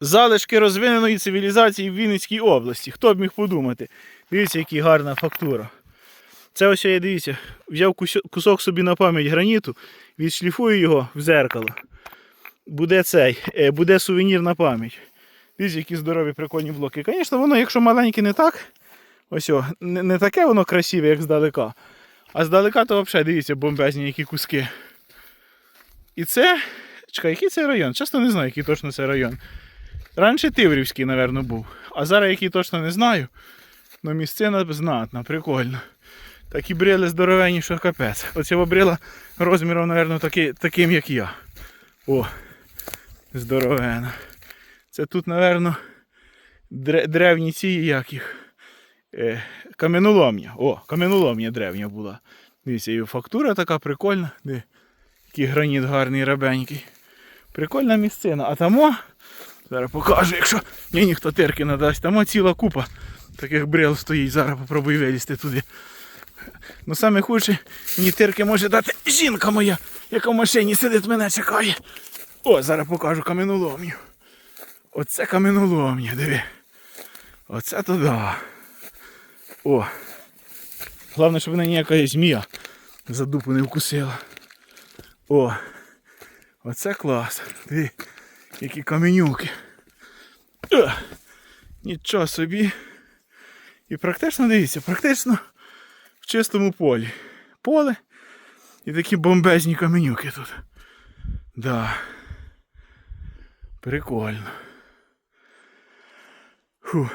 залишки розвиненої цивілізації в Вінницькій області. Хто б міг подумати? Дивіться, яка гарна фактура. Це ось я дивіться, взяв кусок собі на пам'ять граніту, відшліфую його в зеркало. Буде цей, е, буде сувенір на пам'ять. Дивіться, які здорові прикольні блоки. Звісно, воно, якщо маленьке не так, ось о, не, не таке воно красиве, як здалека. А здалека, то взагалі дивіться, бомбезні які куски. І це. Чекай, який це район? Чесно не знаю, який точно це район. Раніше Тиврівський, напевно, був. А зараз який точно не знаю. Ну місцина знатна, прикольно. Такі брили здоровенні, що капець. Оця брила розміром, напевно, таки, таким, як я. О, здоровена. Це тут, напевно, древні ці як їх. Е, каменоломня. О, каменоломня древня була. Дивіться, і фактура така прикольна. Де, який граніт гарний, рабенький. Прикольна місцина. А тамо, зараз покажу, якщо ні, ніхто терки надасть, тамо ціла купа таких брил стоїть. Зараз попробую вилізти туди. Ну саме хуже, мені тирки може дати жінка моя, яка в машині сидить, мене чекає. О, зараз покажу каменоломню. Оце каменоломня, диви. Оце то да. О. Головне, щоб мене ніяка змія за дупу не вкусила. О. Оце клас. Диви, які каменюки. Нічого собі. І практично дивіться, практично в чистому полі. Поле і такі бомбезні каменюки тут. Да. Прикольно. Фух.